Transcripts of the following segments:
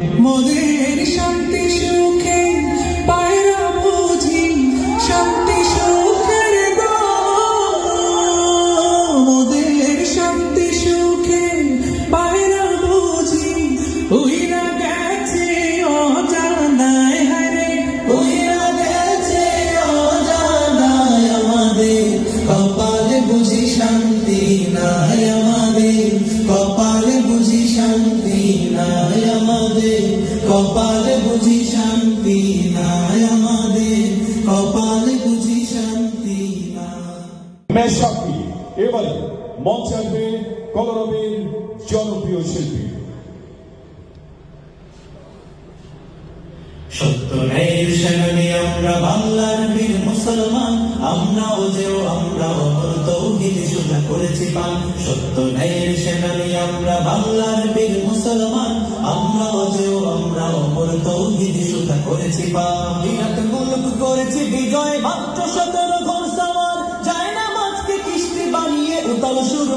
মোদের শান্তি সুখে, পায়রা বুঝি শান্তি সুখের মোদের সুখে, পায়রা বুঝি উইরা গেছে অজানায় হারে। উইরা গেছে অজানায় আমাদের, কপালে বুঝি শান্তি নাই মেশাকি এবারে মঞ্চে আসবে কলরবের জনপ্রিয় শিল্পী। সেনানি আমরা বাংলার বীর মুসলমান, আমরাও যেও তৌহিদ করেছি পান। সত্য সেনানি আমরা বাংলার বীর মুসলমান, আমরাও যেও আমরা অমর তৌহিদ করেছি পান। বিরাট করেছি বিজয় মাত্র সতেরো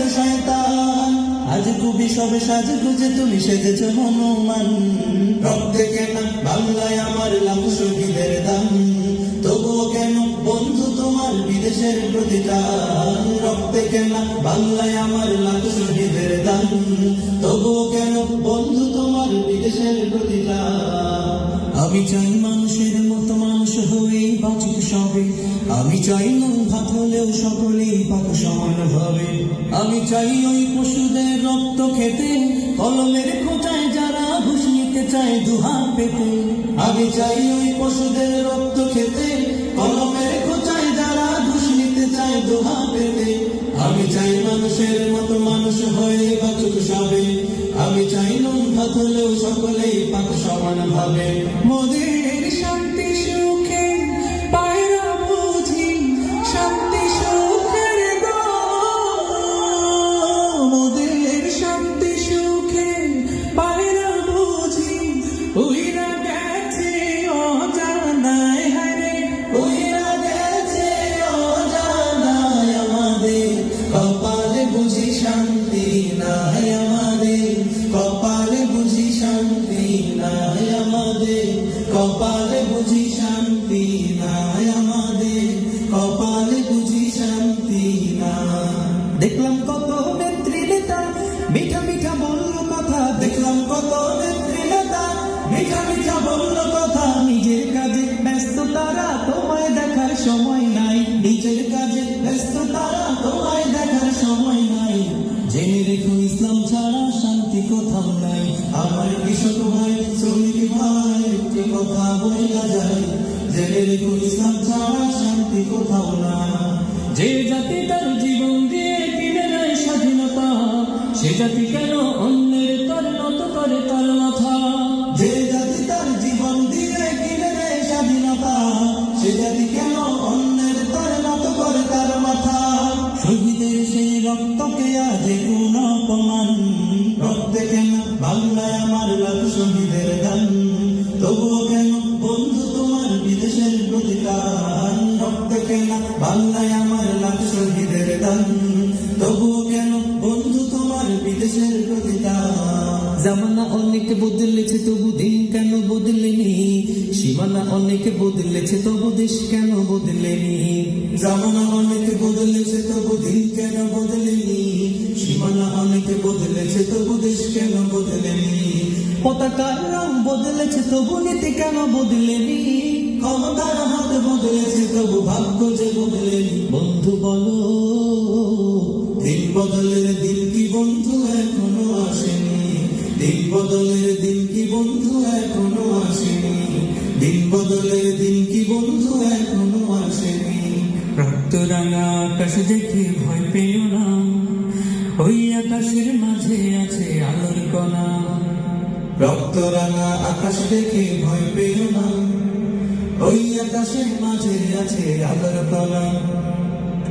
গেছো শয়তান? আজ খুবই সবে সাজে গুজে তুমি সেজেছো হনুমান। রক্তে কেন বাংলায় আমার লাখ শহীদের দাম তবুও কেন বন্ধু তোমার বিদেশের প্রতিদান রক্তে কেন বাংলায় আমার লাখ শহীদের দাম তবুও কেন বন্ধু তোমার বিদেশের প্রতিদান চাই নুন সকলেই পাক সমান ভাবে। আমি চাই ওই পশুদের রক্ত খেতে, কলমের খোঁচায় যারা ঘুষ নিতে চায় দুহাত পেতে। আমি চাই ওই পশুদের রক্ত খেতে, কলমের খোঁচায় যারা ঘুষ নিতে চায় দুহাত পেতে। আমি চাই মানুষের মতো মানুষ হয়ে বাঁচুক সবে। আমি চাই নুন ভাত হলেও সকলেই পাক সমান ভাবে। মোদের শান্তি সুখে বুঝি শান্তি নাই আমাদের, কপালে বুঝি শান্তি নাই আমাদের, কপালে বুঝি শান্তি নাই আমাদের, কপালে বুঝি শান্তি না। দেখলাম কত নেত্রী নেতা, মিঠা মিঠা বলল কথা। দেখলাম কত নেত্রী নেতা, মিঠা মিঠা বলল কথা। নিজের কাজে ব্যস্ত তারা, তোমায় দেখার সময় নাই। বইলা যায়। জেনে রেখো ছাড়া শান্তি কোথাও না যে জাতি তার জীবন দিয়ে কিনে নেয় স্বাধীনতা, সে জাতি কেন অন্যের তর নত করে তার মাথা? যে জাতি তার জীবন দিয়ে কিনে নেয় স্বাধীনতা, সে জাতি কেন অন্যের তর নত করে তার মাথা? শহীদের সেই রক্তকে আজ কোন অপমান। রক্তে কেন বাংলায় আমার কেন বাংলায় আমার লাখ শহীদের গান। তবুও কেন বন্ধু তোমার বিদেশের প্রতিকার জামানা অনেক বদলেছে, তবু দিন কেন বদলেনি? সীমানা অনেক বদলেছে, তবু দেশ কেন বদলেনি? জামানা অনেক বদলেছে, তবু দিন কেন বদলেনি? সীমানা অনেক বদলেছে, তবু দেশ কেন বদলেনি? পতাকার রং বদলেছে, তবু নীতি কেন বদলেনি? ক্ষমতার হাত বদলেছে, তবু ভাগ্য যে বদলেনি। বন্ধু বলো দিন বদলের দিন কি বন্ধু এখনও আসেনি? দিন বদলের দিন কি বন্ধু এখনও আসেনি? দিন বদলের দিন কি বন্ধু এখনও আসেনি? রক্তরাঙা আকাশ দেখে ভয় পেও না। ওই আকাশের মাঝে আছে আলোর কণা। রক্ত রাঙা আকাশ দেখে ভয় পেও না। ওই আকাশের মাঝে আছে আলোর কণা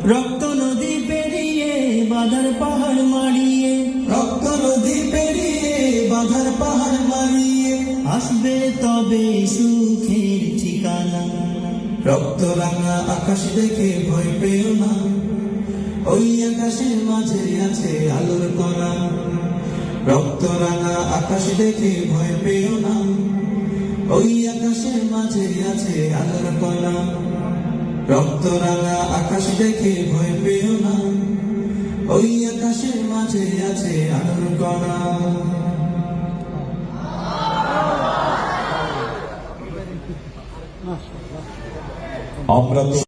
রক্ত নদী পেরিয়ে বাধার পাহাড় মারিয়ে। রক্ত নদী পেরিয়ে বাধার পাহাড় মারিয়ে। আসবে তবে সুখের ঠিকানা। রক্ত রাঙা আকাশ দেখে ভয় পেও না। ওই আকাশের মাঝে আছে আলোর কণা রক্ত রাঙা আকাশ দেখে ভয় পেও না। ওই আকাশের মাঝে আছে আলোর কণা রক্ত রাঙা আকাশ দেখে ভয় পেও না। ওই আকাশের মাঝে আছে আলোর কণা আমরা তো